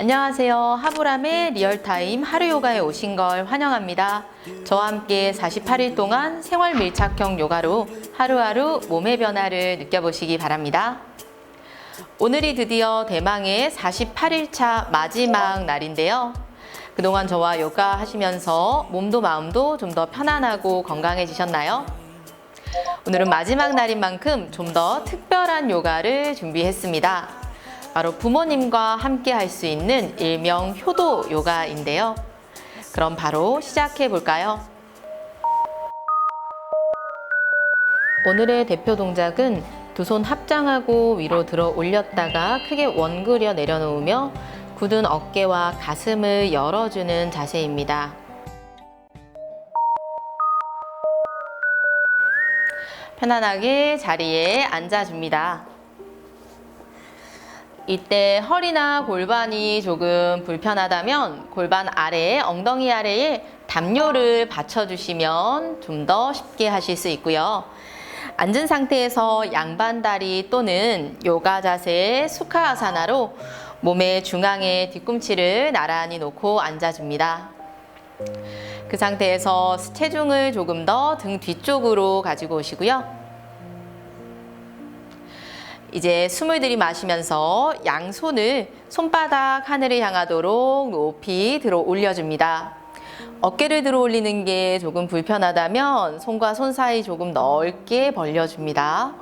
안녕하세요. 하브람의 리얼타임 하루 요가에 오신 걸 환영합니다. 저와 함께 48일 동안 생활 밀착형 요가로 하루하루 몸의 변화를 느껴보시기 바랍니다. 오늘이 드디어 대망의 48일차 마지막 날인데요. 그동안 저와 요가 하시면서 몸도 마음도 좀 더 편안하고 건강해지셨나요? 오늘은 마지막 날인 만큼 좀 더 특별한 요가를 준비했습니다. 바로 부모님과 함께 할 수 있는 일명 효도 요가인데요. 그럼 바로 시작해 볼까요? 오늘의 대표 동작은 두 손 합장하고 위로 들어 올렸다가 크게 원그려 내려놓으며 굳은 어깨와 가슴을 열어주는 자세입니다. 편안하게 자리에 앉아줍니다. 이때 허리나 골반이 조금 불편하다면 골반 아래, 엉덩이 아래에 담요를 받쳐주시면 좀 더 쉽게 하실 수 있고요. 앉은 상태에서 양반 다리 또는 요가 자세 수카아사나로 몸의 중앙에 뒤꿈치를 나란히 놓고 앉아줍니다. 그 상태에서 체중을 조금 더 등 뒤쪽으로 가지고 오시고요. 이제 숨을 들이마시면서 양손을 손바닥 하늘을 향하도록 높이 들어 올려줍니다. 어깨를 들어 올리는 게 조금 불편하다면 손과 손 사이 조금 넓게 벌려줍니다.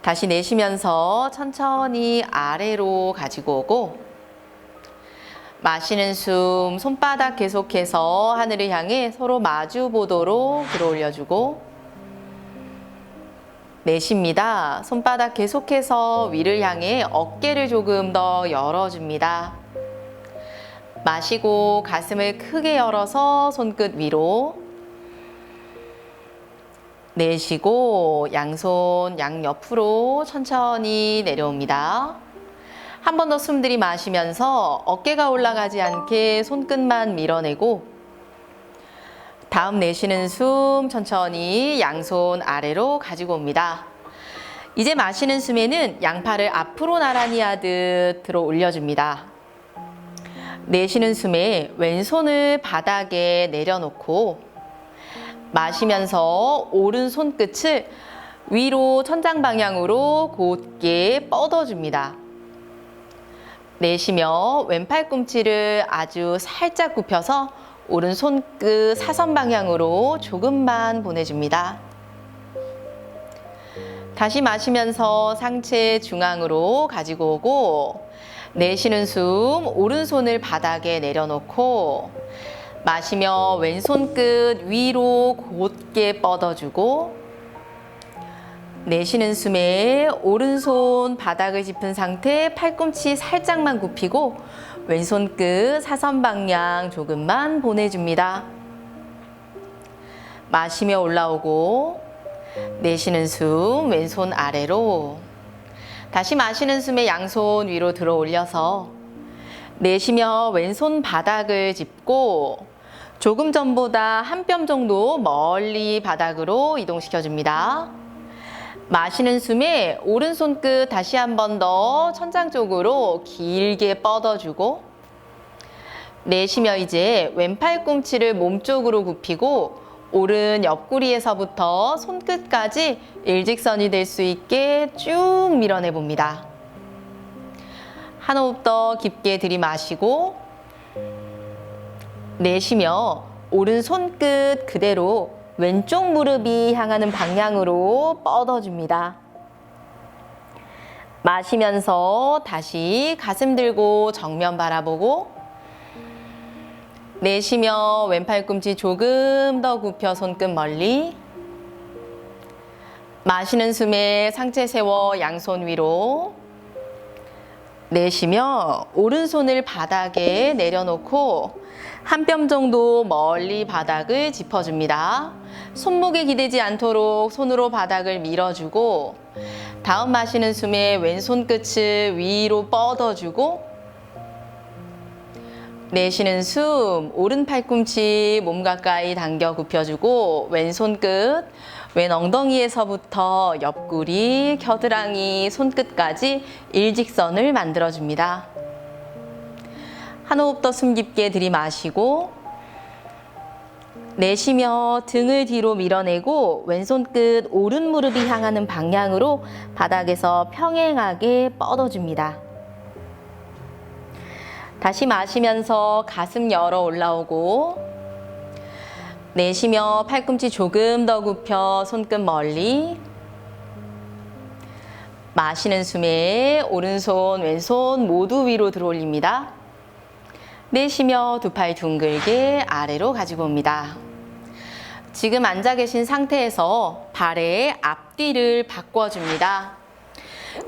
다시 내쉬면서 천천히 아래로 가지고 오고 마시는 숨 손바닥 계속해서 하늘을 향해 서로 마주 보도록 들어 올려주고 내쉽니다. 손바닥 계속해서 위를 향해 어깨를 조금 더 열어줍니다. 마시고 가슴을 크게 열어서 손끝 위로 내쉬고 양손 양옆으로 천천히 내려옵니다. 한 번 더 숨 들이마시면서 어깨가 올라가지 않게 손끝만 밀어내고 다음 내쉬는 숨 천천히 양손 아래로 가지고 옵니다. 이제 마시는 숨에는 양팔을 앞으로 나란히 하듯 들어 올려줍니다. 내쉬는 숨에 왼손을 바닥에 내려놓고 마시면서 오른손 끝을 위로 천장 방향으로 곧게 뻗어줍니다. 내쉬며 왼팔 꿈치를 아주 살짝 굽혀서 오른손 끝 사선 방향으로 조금만 보내줍니다. 다시 마시면서 상체 중앙으로 가지고 오고 내쉬는 숨 오른손을 바닥에 내려놓고 마시며 왼손 끝 위로 곧게 뻗어주고 내쉬는 숨에 오른손 바닥을 짚은 상태 팔꿈치 살짝만 굽히고 왼손 끝 사선 방향 조금만 보내줍니다. 마시며 올라오고 내쉬는 숨 왼손 아래로 다시 마시는 숨에 양손 위로 들어 올려서 내쉬며 왼손 바닥을 짚고 조금 전보다 한 뼘 정도 멀리 바닥으로 이동시켜 줍니다. 마시는 숨에 오른손 끝 다시 한 번 더 천장 쪽으로 길게 뻗어주고 내쉬며 이제 왼팔 꿈치를 몸쪽으로 굽히고 오른 옆구리에서부터 손끝까지 일직선이 될 수 있게 쭉 밀어내 봅니다. 한 호흡 더 깊게 들이마시고 내쉬며 오른 손끝 그대로 왼쪽 무릎이 향하는 방향으로 뻗어줍니다. 마시면서 다시 가슴 들고 정면 바라보고 내쉬며 왼팔 꿈치 조금 더 굽혀 손끝 멀리 마시는 숨에 상체 세워 양손 위로 내쉬며 오른손을 바닥에 내려놓고 한 뼘 정도 멀리 바닥을 짚어줍니다. 손목에 기대지 않도록 손으로 바닥을 밀어주고 다음 마시는 숨에 왼손 끝을 위로 뻗어주고 내쉬는 숨 오른 팔꿈치 몸 가까이 당겨 굽혀주고 왼손 끝, 왼 엉덩이에서부터 옆구리, 겨드랑이, 손끝까지 일직선을 만들어줍니다. 한 호흡 더 숨 깊게 들이마시고 내쉬며 등을 뒤로 밀어내고 왼손 끝 오른 무릎이 향하는 방향으로 바닥에서 평행하게 뻗어줍니다. 다시 마시면서 가슴 열어 올라오고 내쉬며 팔꿈치 조금 더 굽혀 손끝 멀리 마시는 숨에 오른손 왼손 모두 위로 들어 올립니다. 내쉬며 두 팔 둥글게 아래로 가지고 옵니다. 지금 앉아 계신 상태에서 발의 앞뒤를 바꿔줍니다.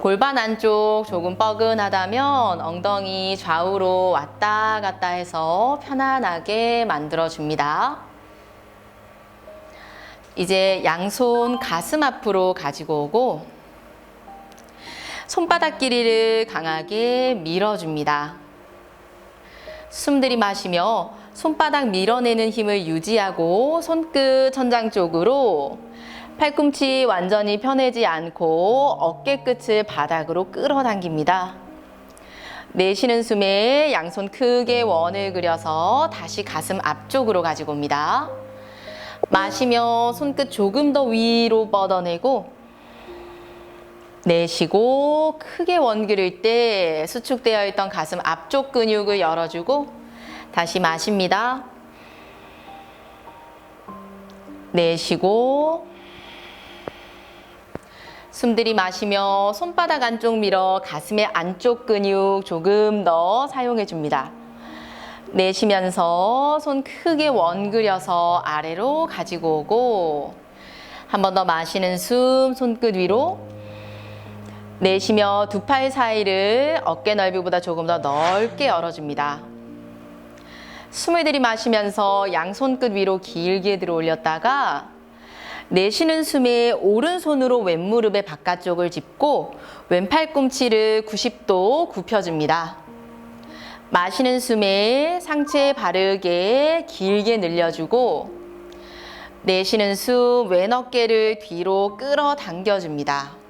골반 안쪽 조금 뻐근하다면 엉덩이 좌우로 왔다 갔다 해서 편안하게 만들어줍니다. 이제 양손 가슴 앞으로 가지고 오고 손바닥 길이를 강하게 밀어줍니다. 숨 들이마시며 손바닥 밀어내는 힘을 유지하고 손끝 천장 쪽으로 팔꿈치 완전히 펴내지 않고 어깨 끝을 바닥으로 끌어당깁니다. 내쉬는 숨에 양손 크게 원을 그려서 다시 가슴 앞쪽으로 가지고 옵니다. 마시며 손끝 조금 더 위로 뻗어내고 내쉬고 크게 원 그릴 때 수축되어 있던 가슴 앞쪽 근육을 열어주고 다시 마십니다. 내쉬고 숨 들이마시며 손바닥 안쪽 밀어 가슴의 안쪽 근육 조금 더 사용해 줍니다. 내쉬면서 손 크게 원 그려서 아래로 가지고 오고 한 번 더 마시는 숨 손끝 위로 내쉬며 두 팔 사이를 어깨 넓이보다 조금 더 넓게 열어줍니다. 숨을 들이마시면서 양손 끝 위로 길게 들어 올렸다가 내쉬는 숨에 오른손으로 왼무릎의 바깥쪽을 짚고 왼팔 꿈치를 90도 굽혀줍니다. 마시는 숨에 상체 바르게 길게 늘려주고 내쉬는 숨 왼 어깨를 뒤로 끌어 당겨줍니다.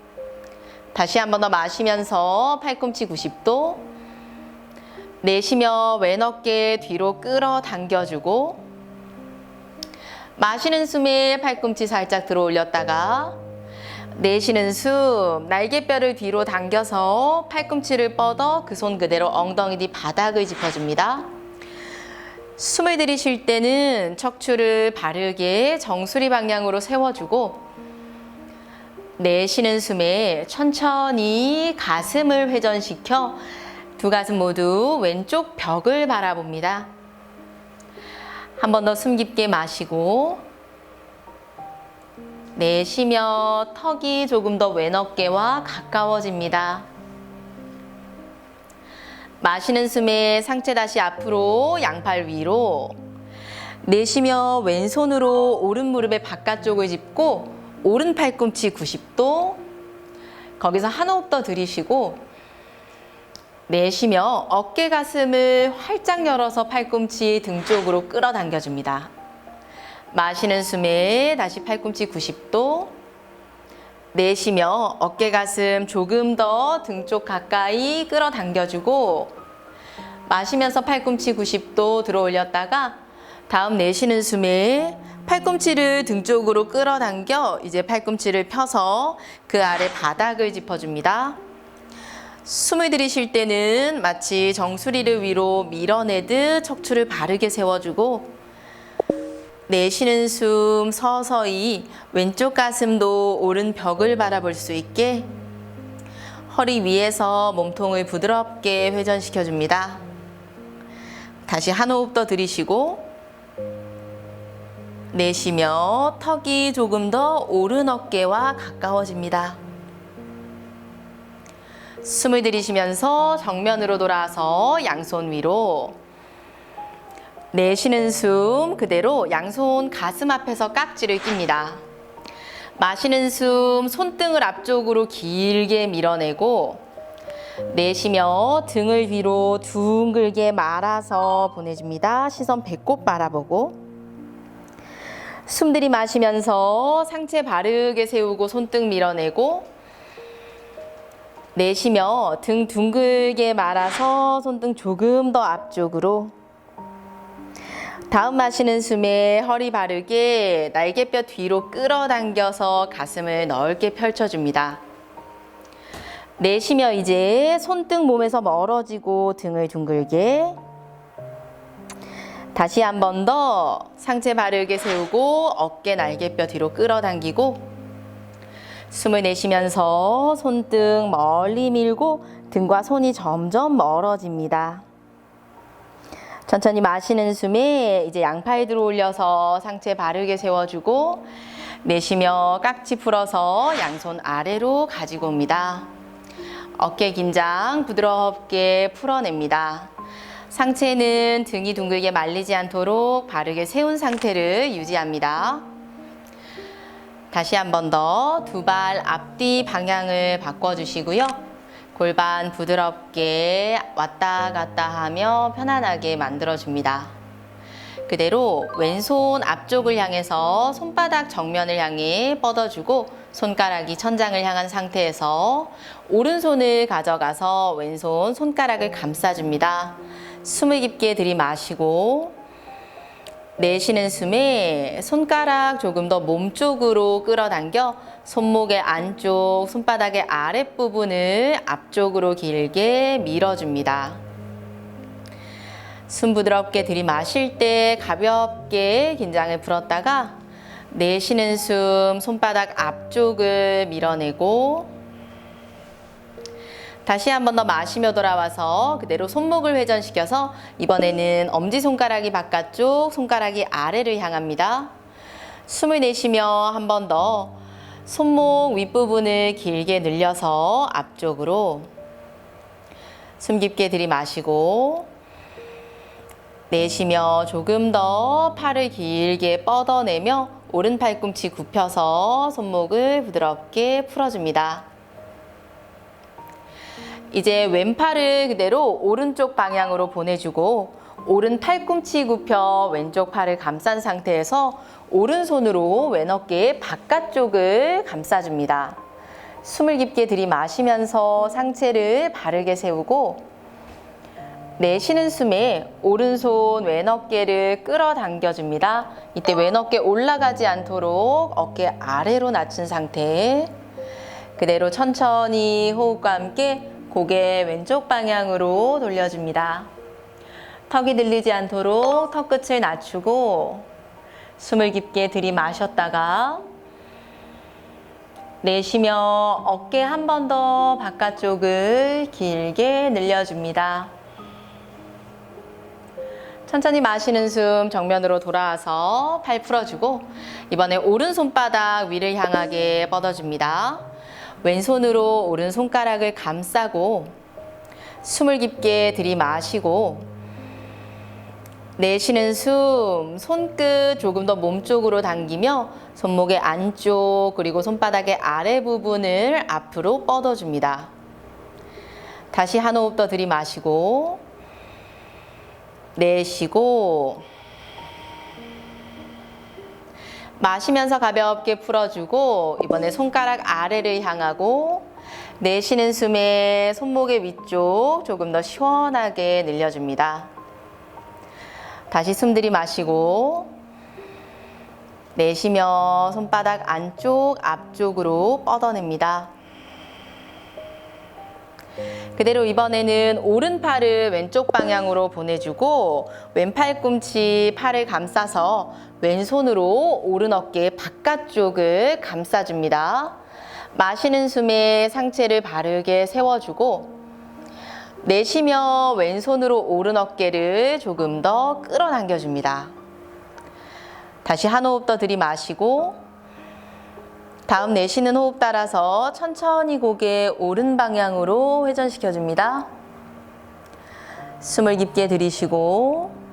다시 한 번 더 마시면서 팔꿈치 90도 내쉬며 왼 어깨 뒤로 끌어당겨주고 마시는 숨에 팔꿈치 살짝 들어 올렸다가 내쉬는 숨 날개뼈를 뒤로 당겨서 팔꿈치를 뻗어 그 손 그대로 엉덩이 뒤 바닥을 짚어줍니다. 숨을 들이쉴 때는 척추를 바르게 정수리 방향으로 세워주고 내쉬는 숨에 천천히 가슴을 회전시켜 두 가슴 모두 왼쪽 벽을 바라봅니다. 한 번 더 숨 깊게 마시고 내쉬며 턱이 조금 더 왼 어깨와 가까워집니다. 마시는 숨에 상체 다시 앞으로 양팔 위로 내쉬며 왼손으로 오른 무릎의 바깥쪽을 짚고 오른 팔꿈치 90도 거기서 한 호흡 더 들이쉬고 내쉬며 어깨 가슴을 활짝 열어서 팔꿈치 등 쪽으로 끌어당겨 줍니다. 마시는 숨에 다시 팔꿈치 90도 내쉬며 어깨 가슴 조금 더 등 쪽 가까이 끌어당겨 주고 마시면서 팔꿈치 90도 들어 올렸다가 다음 내쉬는 숨에 팔꿈치를 등 쪽으로 끌어당겨 이제 팔꿈치를 펴서 그 아래 바닥을 짚어줍니다. 숨을 들이쉴 때는 마치 정수리를 위로 밀어내듯 척추를 바르게 세워주고 내쉬는 숨 서서히 왼쪽 가슴도 오른 벽을 바라볼 수 있게 허리 위에서 몸통을 부드럽게 회전시켜 줍니다. 다시 한 호흡 더 들이쉬고 내쉬며 턱이 조금 더 오른 어깨와 가까워집니다. 숨을 들이쉬면서 정면으로 돌아서 양손 위로 내쉬는 숨 그대로 양손 가슴 앞에서 깍지를 낍니다. 마시는 숨 손등을 앞쪽으로 길게 밀어내고 내쉬며 등을 위로 둥글게 말아서 보내줍니다. 시선 배꼽 바라보고 숨 들이마시면서 상체 바르게 세우고 손등 밀어내고 내쉬며 등 둥글게 말아서 손등 조금 더 앞쪽으로. 다음 마시는 숨에 허리 바르게 날개뼈 뒤로 끌어당겨서 가슴을 넓게 펼쳐줍니다. 내쉬며 이제 손등 몸에서 멀어지고 등을 둥글게. 다시 한 번 더 상체 바르게 세우고 어깨 날개뼈 뒤로 끌어당기고 숨을 내쉬면서 손등 멀리 밀고 등과 손이 점점 멀어집니다. 천천히 마시는 숨에 이제 양팔 들어 올려서 상체 바르게 세워주고 내쉬며 깍지 풀어서 양손 아래로 가지고 옵니다. 어깨 긴장 부드럽게 풀어냅니다. 상체는 등이 둥글게 말리지 않도록 바르게 세운 상태를 유지합니다. 다시 한 번 더 두 발 앞뒤 방향을 바꿔주시고요. 골반 부드럽게 왔다 갔다 하며 편안하게 만들어줍니다. 그대로 왼손 앞쪽을 향해서 손바닥 정면을 향해 뻗어주고 손가락이 천장을 향한 상태에서 오른손을 가져가서 왼손 손가락을 감싸줍니다. 숨을 깊게 들이마시고 내쉬는 숨에 손가락 조금 더 몸쪽으로 끌어당겨 손목의 안쪽, 손바닥의 아랫부분을 앞쪽으로 길게 밀어줍니다. 숨 부드럽게 들이마실 때 가볍게 긴장을 풀었다가 내쉬는 숨 손바닥 앞쪽을 밀어내고 다시 한 번 더 마시며 돌아와서 그대로 손목을 회전시켜서 이번에는 엄지손가락이 바깥쪽, 손가락이 아래를 향합니다. 숨을 내쉬며 한 번 더 손목 윗부분을 길게 늘려서 앞쪽으로 숨 깊게 들이마시고 내쉬며 조금 더 팔을 길게 뻗어내며 오른 팔꿈치 굽혀서 손목을 부드럽게 풀어줍니다. 이제 왼팔을 그대로 오른쪽 방향으로 보내주고 오른 팔꿈치 굽혀 왼쪽 팔을 감싼 상태에서 오른손으로 왼 어깨 바깥쪽을 감싸줍니다. 숨을 깊게 들이마시면서 상체를 바르게 세우고 내쉬는 숨에 오른손 왼 어깨를 끌어당겨 줍니다. 이때 왼 어깨 올라가지 않도록 어깨 아래로 낮춘 상태. 그대로 천천히 호흡과 함께 고개 왼쪽 방향으로 돌려줍니다. 턱이 들리지 않도록 턱 끝을 낮추고 숨을 깊게 들이마셨다가 내쉬며 어깨 한 번 더 바깥쪽을 길게 늘려줍니다. 천천히 마시는 숨 정면으로 돌아와서 팔 풀어주고 이번에 오른손바닥 위를 향하게 뻗어줍니다. 왼손으로 오른 손가락을 감싸고 숨을 깊게 들이마시고 내쉬는 숨 손끝 조금 더 몸쪽으로 당기며 손목의 안쪽 그리고 손바닥의 아래 부분을 앞으로 뻗어줍니다. 다시 한 호흡 더 들이마시고 내쉬고 마시면서 가볍게 풀어주고 이번에 손가락 아래를 향하고 내쉬는 숨에 손목의 위쪽 조금 더 시원하게 늘려줍니다. 다시 숨 들이마시고 내쉬며 손바닥 안쪽 앞쪽으로 뻗어냅니다. 그대로 이번에는 오른팔을 왼쪽 방향으로 보내주고 왼팔 꿈치 팔을 감싸서 왼손으로 오른 어깨 바깥쪽을 감싸줍니다. 마시는 숨에 상체를 바르게 세워주고 내쉬며 왼손으로 오른 어깨를 조금 더 끌어당겨줍니다. 다시 한 호흡 더 들이마시고 다음 내쉬는 호흡 따라서 천천히 고개 오른 방향으로 회전시켜 줍니다. 숨을 깊게 들이쉬고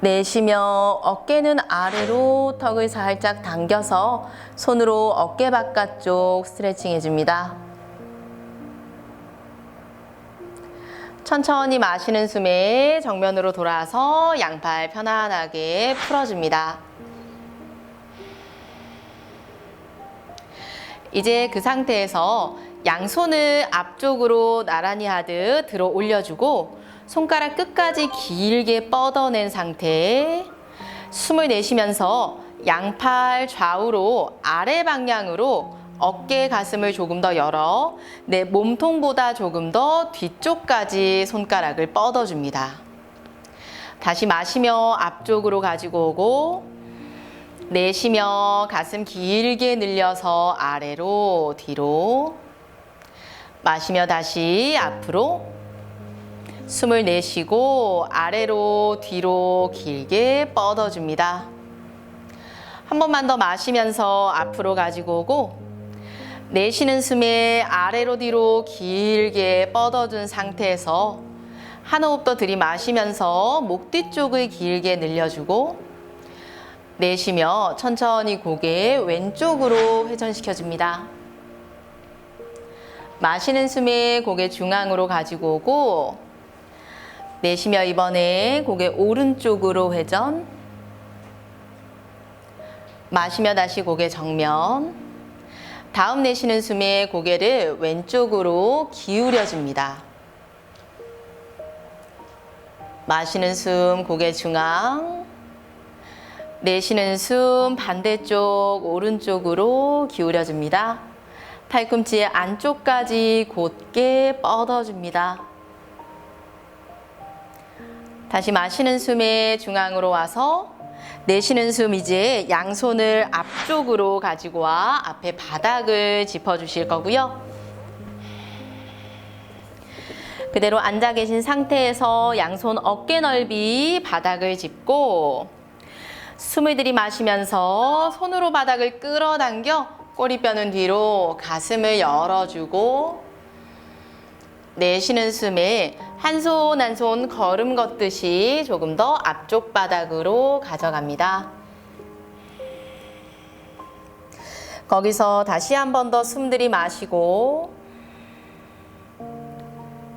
내쉬며 어깨는 아래로 턱을 살짝 당겨서 손으로 어깨 바깥쪽 스트레칭 해줍니다. 천천히 마시는 숨에 정면으로 돌아서 양팔 편안하게 풀어줍니다. 이제 그 상태에서 양손을 앞쪽으로 나란히 하듯 들어 올려주고 손가락 끝까지 길게 뻗어낸 상태 숨을 내쉬면서 양팔 좌우로 아래 방향으로 어깨 가슴을 조금 더 열어 내 몸통보다 조금 더 뒤쪽까지 손가락을 뻗어줍니다. 다시 마시며 앞쪽으로 가지고 오고 내쉬며 가슴 길게 늘려서 아래로 뒤로 마시며 다시 앞으로 숨을 내쉬고 아래로 뒤로 길게 뻗어줍니다. 한 번만 더 마시면서 앞으로 가지고 오고 내쉬는 숨에 아래로 뒤로 길게 뻗어준 상태에서 한 호흡 더 들이마시면서 목 뒤쪽을 길게 늘려주고 내쉬며 천천히 고개 왼쪽으로 회전시켜줍니다. 마시는 숨에 고개 중앙으로 가지고 오고 내쉬며 이번에 고개 오른쪽으로 회전 마시며 다시 고개 정면 다음 내쉬는 숨에 고개를 왼쪽으로 기울여 줍니다. 마시는 숨 고개 중앙 내쉬는 숨 반대쪽 오른쪽으로 기울여 줍니다. 팔꿈치 안쪽까지 곧게 뻗어줍니다. 다시 마시는 숨에 중앙으로 와서 내쉬는 숨 이제 양손을 앞쪽으로 가지고 와 앞에 바닥을 짚어주실 거고요. 그대로 앉아 계신 상태에서 양손 어깨 넓이 바닥을 짚고 숨을 들이마시면서 손으로 바닥을 끌어당겨 꼬리뼈는 뒤로 가슴을 열어주고 내쉬는 숨에 한손 한 손 걸음 걷듯이 조금 더 앞쪽 바닥으로 가져갑니다. 거기서 다시 한 번 더 숨 들이마시고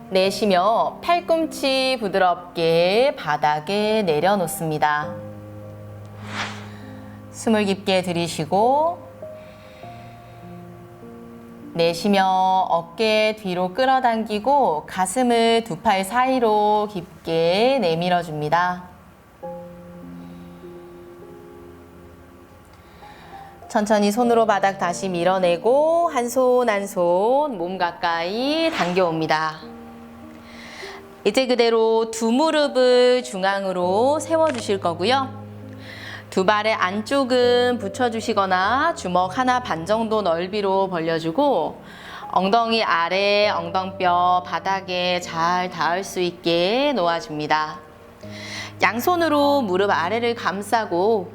내쉬며 팔꿈치 부드럽게 바닥에 내려놓습니다. 숨을 깊게 들이쉬고 내쉬며 어깨 뒤로 끌어당기고 가슴을 두 팔 사이로 깊게 내밀어 줍니다. 천천히 손으로 바닥 다시 밀어내고 한 손 한 손 몸 가까이 당겨옵니다. 이제 그대로 두 무릎을 중앙으로 세워주실 거고요. 두 발의 안쪽은 붙여주시거나 주먹 하나 반 정도 넓이로 벌려주고 엉덩이 아래 엉덩뼈 바닥에 잘 닿을 수 있게 놓아줍니다. 양손으로 무릎 아래를 감싸고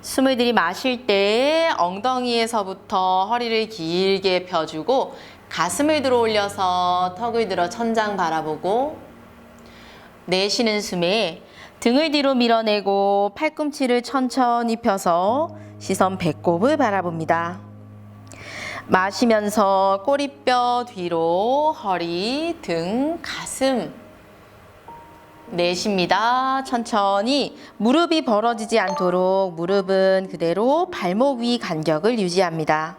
숨을 들이마실 때 엉덩이에서부터 허리를 길게 펴주고 가슴을 들어 올려서 턱을 들어 천장 바라보고 내쉬는 숨에 등을 뒤로 밀어내고 팔꿈치를 천천히 펴서 시선 배꼽을 바라봅니다. 마시면서 꼬리뼈 뒤로 허리, 등, 가슴 내쉽니다. 천천히 무릎이 벌어지지 않도록 무릎은 그대로 발목 위 간격을 유지합니다.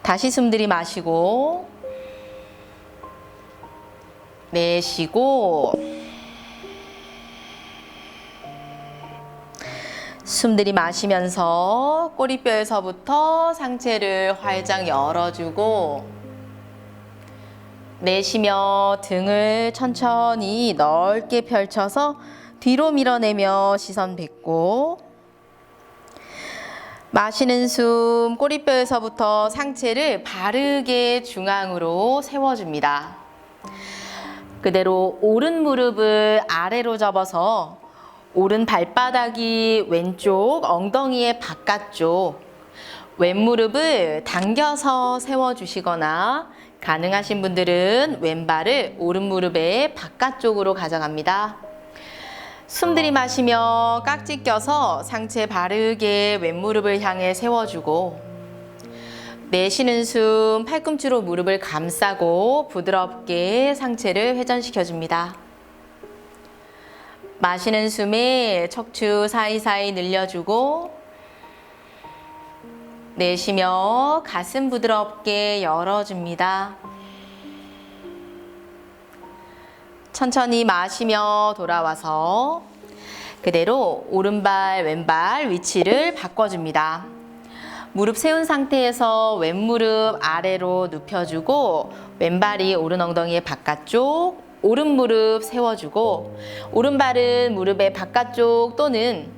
다시 숨 들이마시고 내쉬고 숨 들이마시면서 꼬리뼈에서부터 상체를 활짝 열어주고 내쉬며 등을 천천히 넓게 펼쳐서 뒤로 밀어내며 시선 뱉고 마시는 숨 꼬리뼈에서부터 상체를 바르게 중앙으로 세워줍니다. 그대로 오른 무릎을 아래로 접어서 오른 발바닥이 왼쪽 엉덩이의 바깥쪽 왼무릎을 당겨서 세워주시거나 가능하신 분들은 왼발을 오른 무릎의 바깥쪽으로 가져갑니다. 숨 들이마시며 깍지 껴서 상체 바르게 왼무릎을 향해 세워주고 내쉬는 숨 팔꿈치로 무릎을 감싸고 부드럽게 상체를 회전시켜줍니다. 마시는 숨에 척추 사이사이 늘려주고 내쉬며 가슴 부드럽게 열어줍니다. 천천히 마시며 돌아와서 그대로 오른발, 왼발 위치를 바꿔줍니다. 무릎 세운 상태에서 왼무릎 아래로 눕혀주고 왼발이 오른 엉덩이의 바깥쪽, 오른 무릎 세워주고 오른발은 무릎의 바깥쪽 또는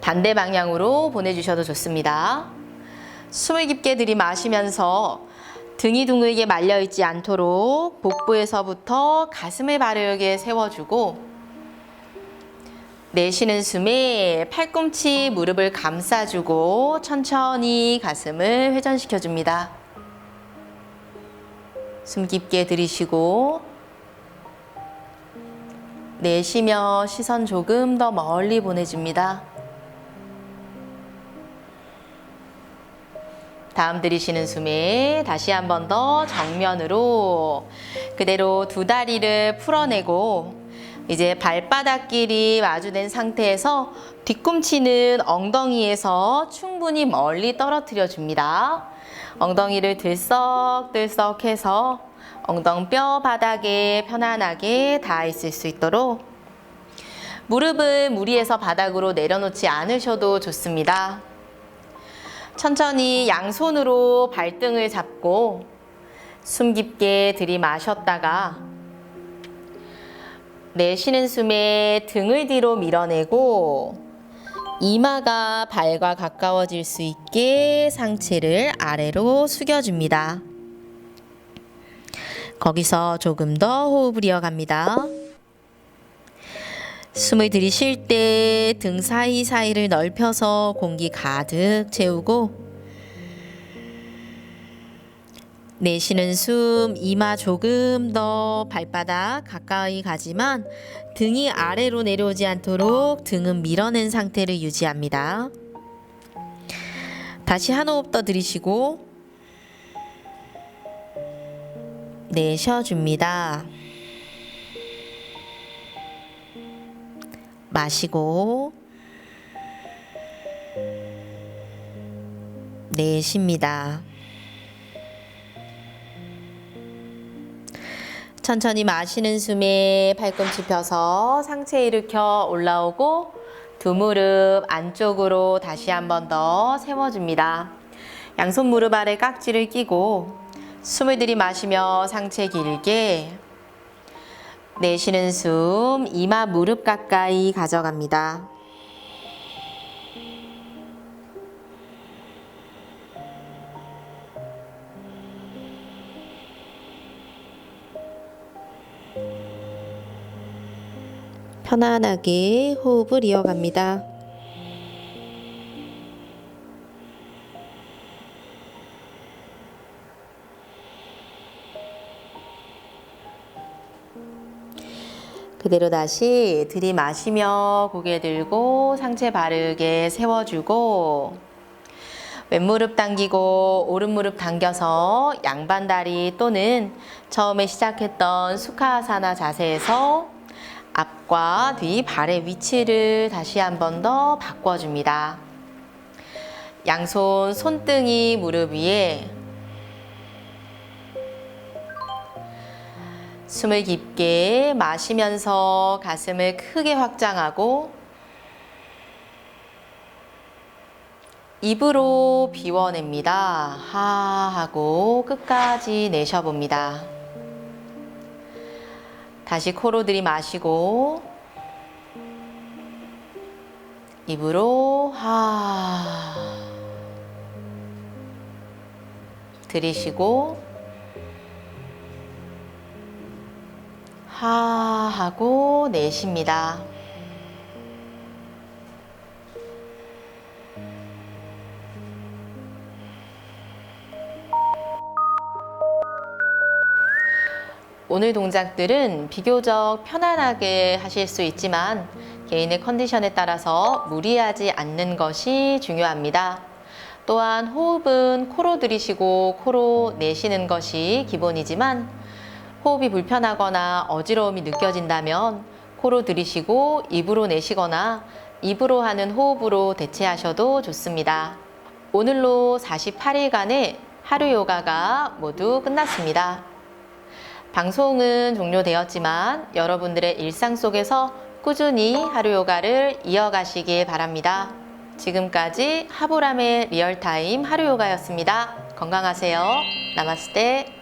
반대 방향으로 보내주셔도 좋습니다. 숨을 깊게 들이마시면서 등이 둥글게 말려있지 않도록 복부에서부터 가슴을 바르게 세워주고 내쉬는 숨에 팔꿈치 무릎을 감싸주고 천천히 가슴을 회전시켜줍니다. 숨 깊게 들이쉬고 내쉬며 시선 조금 더 멀리 보내줍니다. 다음 들이쉬는 숨에 다시 한 번 더 정면으로 그대로 두 다리를 풀어내고 이제 발바닥끼리 마주된 상태에서 뒤꿈치는 엉덩이에서 충분히 멀리 떨어뜨려 줍니다. 엉덩이를 들썩들썩 해서 엉덩뼈 바닥에 편안하게 닿아 있을 수 있도록 무릎은 무리해서 바닥으로 내려놓지 않으셔도 좋습니다. 천천히 양손으로 발등을 잡고 숨 깊게 들이마셨다가 내쉬는 숨에 등을 뒤로 밀어내고 이마가 발과 가까워질 수 있게 상체를 아래로 숙여줍니다. 거기서 조금 더 호흡을 이어갑니다. 숨을 들이쉴 때 등 사이사이를 넓혀서 공기 가득 채우고 내쉬는 숨 이마 조금 더 발바닥 가까이 가지만 등이 아래로 내려오지 않도록 등은 밀어낸 상태를 유지합니다. 다시 한 호흡 더 들이쉬고 내쉬어줍니다. 마시고 내쉽니다. 천천히 마시는 숨에 팔꿈치 펴서 상체 일으켜 올라오고 두 무릎 안쪽으로 다시 한 번 더 세워줍니다. 양손 무릎 아래 깍지를 끼고 숨을 들이마시며 상체 길게 내쉬는 숨 이마 무릎 가까이 가져갑니다. 편안하게 호흡을 이어갑니다. 그대로 다시 들이마시며 고개 들고 상체 바르게 세워주고 왼무릎 당기고 오른무릎 당겨서 양반 다리 또는 처음에 시작했던 수카아사나 자세에서 앞과 뒤 발의 위치를 다시 한 번 더 바꿔줍니다. 양손 손등이 무릎 위에 숨을 깊게 마시면서 가슴을 크게 확장하고 입으로 비워냅니다. 하 하고 끝까지 내쉬어봅니다. 다시 코로 들이마시고 입으로 하 들이쉬고 하 하고 내쉽니다. 오늘 동작들은 비교적 편안하게 하실 수 있지만 개인의 컨디션에 따라서 무리하지 않는 것이 중요합니다. 또한 호흡은 코로 들이쉬고 코로 내쉬는 것이 기본이지만 호흡이 불편하거나 어지러움이 느껴진다면 코로 들이쉬고 입으로 내쉬거나 입으로 하는 호흡으로 대체하셔도 좋습니다. 오늘로 48일간의 하루 요가가 모두 끝났습니다. 방송은 종료되었지만 여러분들의 일상 속에서 꾸준히 하루 요가를 이어가시길 바랍니다. 지금까지 하보람의 리얼타임 하루 요가였습니다. 건강하세요. 나마스테.